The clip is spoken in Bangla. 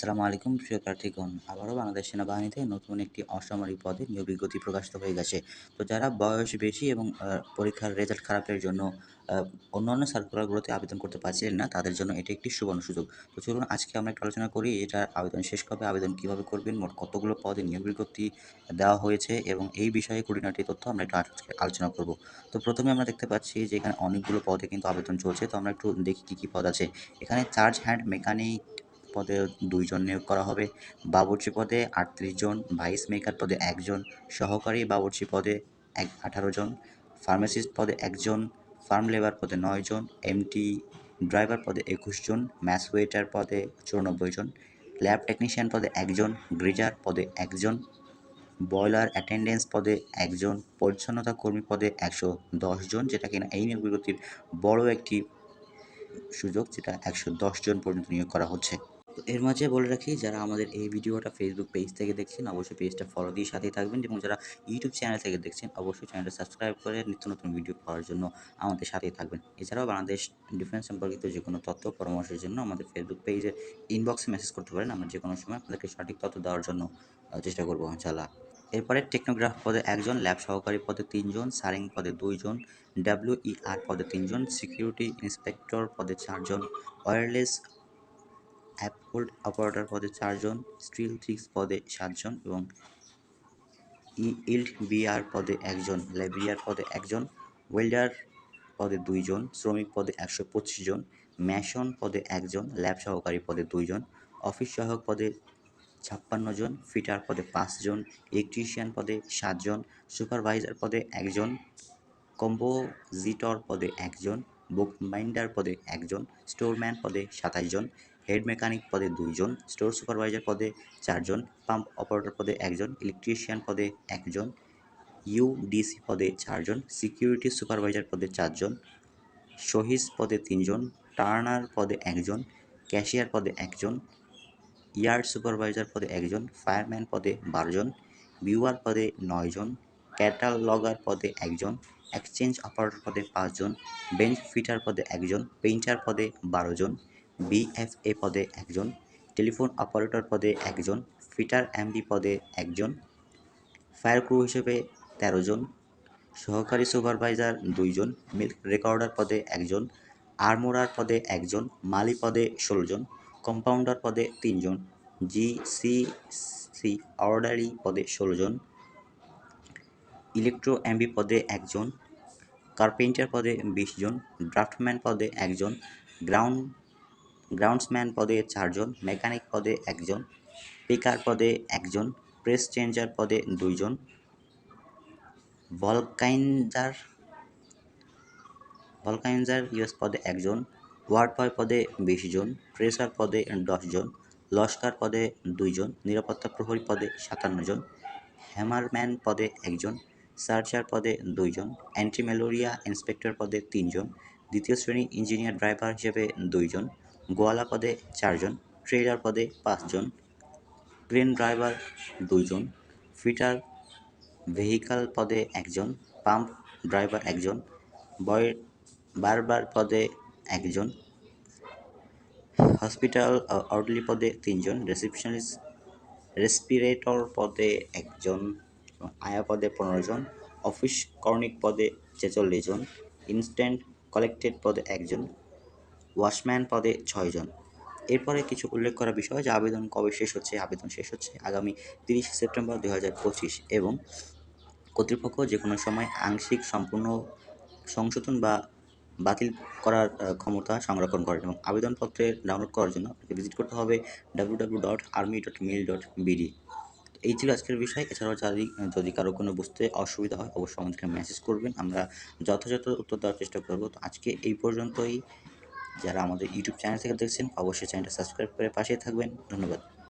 আসসালামু আলাইকুম, প্রিয় প্রার্থীগণ। আবারও বাংলাদেশ সেনাবাহিনীতে নতুন একটি অসামরিক পদে নিয়োগ বিজ্ঞপ্তি প্রকাশিত হয়ে গেছে। তো যারা বয়স বেশি এবং পরীক্ষার রেজাল্ট খারাপের জন্য অন্যান্য সার্কুলারগুলোতে আবেদন করতে পারছিলেন না, তাদের জন্য এটি একটি সুবর্ণ সুযোগ। তো চলুন আজকে আমরা একটু আলোচনা করি এটার আবেদন শেষ কবে, আবেদন কীভাবে করবেন, মোট কতগুলো পদে নিয়োগ বিজ্ঞপ্তি দেওয়া হয়েছে এবং এই বিষয়ে খুঁটিনাটি তথ্য আমরা একটু আলোচনা করব। তো প্রথমে আমরা দেখতে পাচ্ছি যে এখানে অনেকগুলো পদে কিন্তু আবেদন চলছে। তো আমরা একটু দেখি কী কী পদ আছে। এখানে চার্জ হ্যান্ড মেকানিক পদে দুইজন নিয়োগ করা হবে। বাবুর্চি পদে আটত্রিশ জন, ভাইস মেকার পদে একজন সহকারী বাবুর্চি পদে এক, আঠারো জন, ফার্মাসিস্ট পদে একজন ফার্ম লেবার পদে নয় জন এমটি ড্রাইভার পদে একুশ জন, ম্যাস ওয়েটার পদে চুরানব্বই জন, ল্যাব টেকনিশিয়ান পদে একজন গ্রিজার পদে একজন বয়লার অ্যাটেন্ডেন্স পদে একজন পরিচ্ছন্নতা কর্মী পদে একশো দশ জন, যেটা কিনা এই নিয়োগ বিজ্ঞপ্তির বড় একটি সুযোগ, যেটা একশো দশ জন পর্যন্ত নিয়োগ করা হচ্ছে। এর মাঝে বলে রাখি, যারা আমাদের এই ভিডিওটা ফেসবুক পেজ থেকে দেখছেন, অবশ্যই পেজটা ফলো দিয়ে সাথেই থাকবেন এবং যারা ইউটিউব চ্যানেল থেকে দেখছেন, অবশ্যই চ্যানেলটা সাবস্ক্রাইব করে নিত্য নতুন ভিডিও পাওয়ার জন্য আমাদের সাথেই থাকবেন। এছাড়াও বাংলাদেশ ডিফেন্স সম্পর্কিত যে কোনো তথ্য, পরামর্শের জন্য আমাদের ফেসবুক পেজে ইনবক্সে মেসেজ করতে পারেন। আমরা যে কোনো সময় আপনাদেরকে সঠিক তথ্য দেওয়ার জন্য চেষ্টা করব ইনশাল্লাহ এরপরে টেকনোগ্রাফ পদে একজন ল্যাব সহকারী পদে তিনজন, সারিং পদে দুইজন ডাব্লিউইআর পদে তিনজন সিকিউরিটি ইন্সপেক্টর পদে চারজন ওয়্যারলেস অ্যাপোল্ড অপারেটর পদে চারজন, স্টিল থ্রিক্স পদে সাতজন এবং ইল্ড বিআর পদে একজন লেবিয়ার পদে একজন, ওয়েল্ডার পদে দুইজন, শ্রমিক পদে একশো পঁচিশ জন, ম্যাশন পদে একজন, ল্যাব সহকারী পদে দুইজন, অফিস সহায়ক পদে ছাপ্পান্ন জন, ফিটার পদে পাঁচজন ইলেকট্রিশিয়ান পদে সাতজন সুপারভাইজার পদে একজন, কম্পোজিটর পদে একজন বুক মাইন্ডার পদে একজন, স্টোরম্যান পদে সাতাশ জন হেড মেকানিক পদে দুইজন, স্টোর সুপারভাইজার পদে চারজন, পাম্প অপারেটর পদে একজন, ইলেকট্রিশিয়ান পদে একজন ইউডিসি পদে চারজন, সিকিউরিটি সুপারভাইজার পদে চারজন শহীদ পদে তিনজন, টার্নার পদে একজন, ক্যাশিয়ার পদে একজন, ইয়ার্ড সুপারভাইজার পদে একজন, ফায়ারম্যান পদে বারোজন ভিউয়ার পদে নয়জন, ক্যাটালগার পদে একজন, এক্সচেঞ্জ অপারেটর পদে পাঁচজন, বেঞ্চ ফিটার পদে একজন, পেইন্টার পদে বারো জন বিএফএ পদে একজন, টেলিফোন অপারেটর পদে একজন, ফিটার এমডি পদে একজন, ফায়ার ক্রু হিসেবে তেরো জন সহকারী সুপারভাইজার দুইজন, মিল্ক রেকর্ডার পদে একজন, আর্মোরার পদে একজন, মালি পদে ষোলো জন কম্পাউন্ডার পদে তিনজন, জি সি সি অর্ডারি পদে ষোলো জন ইলেকট্রো এমবি পদে একজন, কার্পেন্টার পদে বিশ জন ড্রাফটম্যান পদে একজন, গ্রাউন্ড গ্রাউন্ডসম্যান পদে চারজন, মেকানিক পদে একজন, পিকার পদে একজন, প্রেস চেঞ্জার পদে দুইজন ভলকাইনজার ভলকাইনজার ইউএস পদে একজন ওয়ার্ড বয় পদে বিশ জন ট্রেসার পদে দশজন, লস্কার পদে দুইজন, নিরাপত্তা প্রহরী পদে সাতান্ন জন হ্যামারম্যান পদে একজন, সার্চার পদে দুইজন অ্যান্টি ম্যালেরিয়া ইন্সপেক্টর পদে তিনজন, দ্বিতীয় শ্রেণি ইঞ্জিনিয়ার ড্রাইভার হিসেবে দুইজন গোয়ালা পদে চারজন ট্রেলার পদে পাঁচজন, ক্রেন ড্রাইভার দুইজন, ফিটার ভেহিকাল পদে একজন, পাম্প ড্রাইভার একজন, বয় বারবার পদে একজন, হসপিটাল অর্ডলি পদে তিনজন, রিসেপশনিস্ট, রেসপিরেটর পদে একজন, আয়া পদে পনেরো জন অফিস কর্নিক পদে ছেচল্লিশ জন ইনস্ট্যান্ট কালেক্টেড পদে একজন ওয়াশম্যান পদে ছয়জন এরপরে কিছু উল্লেখ করা বিষয়, যে আবেদন কবে শেষ হচ্ছে, আবেদন শেষ হচ্ছে আগামী তিরিশে সেপ্টেম্বর দুই হাজার পঁচিশ এবং কর্তৃপক্ষ যে কোনো সময় আংশিক সম্পূর্ণ সংশোধন বা বাতিল করার ক্ষমতা সংরক্ষণ করেন এবং আবেদনপত্রের ডাউনলোড করার জন্য আপনাকে ভিজিট করতে হবে W W dot army dot mil dot BD এই ছিল আজকের বিষয়। এছাড়াও যদি যদি কারও কোনো বুঝতে অসুবিধা হয়, অবশ্যই আমাদেরকে মেসেজ করবেন। আমরা যথাযথ উত্তর দেওয়ার চেষ্টা করব। তো আজকে এই পর্যন্তই। যারা আমাদের ইউটিউব চ্যানেল থেকে দেখছেন অবশ্যই চ্যানেলটা সাবস্ক্রাইব করে পাশে থাকবেন। ধন্যবাদ।